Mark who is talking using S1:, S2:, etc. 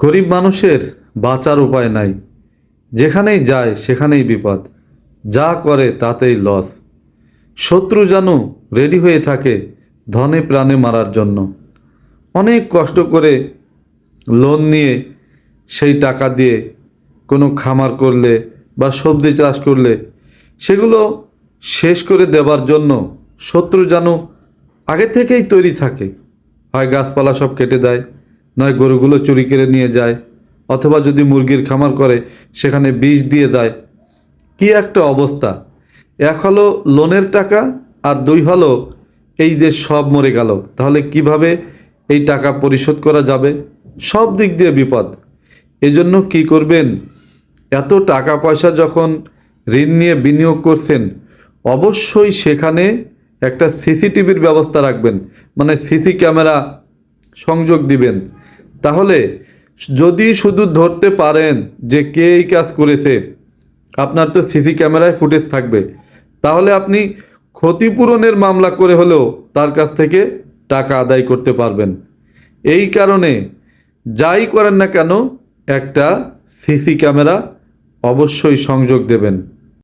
S1: গরিব মানুষের বাঁচার উপায় নাই। যেখানেই যায়, সেখানেই বিপদ। যা করে, তাতেই লস শত্রু যেন রেডি হয়ে থাকে ধনে প্রাণে মারার জন্য। অনেক কষ্ট করে লোন নিয়ে সেই টাকা দিয়ে কোনো খামার করলে বা সবজি চাষ করলে, সেগুলো শেষ করে দেওয়ার জন্য শত্রু যেন আগে থেকেই তৈরি থাকে। হয় গাছপালা সব কেটে দেয় নয় গরুগুলো চুরি করে নিয়ে যায়, অথবা যদি মুরগির খামার করে, সেখানে বিষ দিয়ে দেয়। কি একটা অবস্থা। এক হলো লোনের টাকা আর দুই হলো এই যে সব মরে গেল। তাহলে কীভাবে এই টাকা পরিশোধ করা যাবে? সব দিক দিয়ে বিপদ। এজন্য কি করবেন? এত টাকা পয়সা যখন ঋণ নিয়ে বিনিয়োগ করছেন, অবশ্যই সেখানে একটা সিসিটিভির ব্যবস্থা রাখবেন। মানে সিসি ক্যামেরা সংযোগ দিবেন। তাহলে যদি শুধু ধরতে পারেন যে কে এই কাজ করেছে, আপনার তো সিসি ক্যামেরায় ফুটেজ থাকবে, তাহলে আপনি ক্ষতিপূরণের মামলা করে হলেও তার কাছ থেকে টাকা আদায় করতে পারবেন। এই কারণে যাই করেন না কেন, একটা সিসি ক্যামেরা অবশ্যই সংযোগ দেবেন।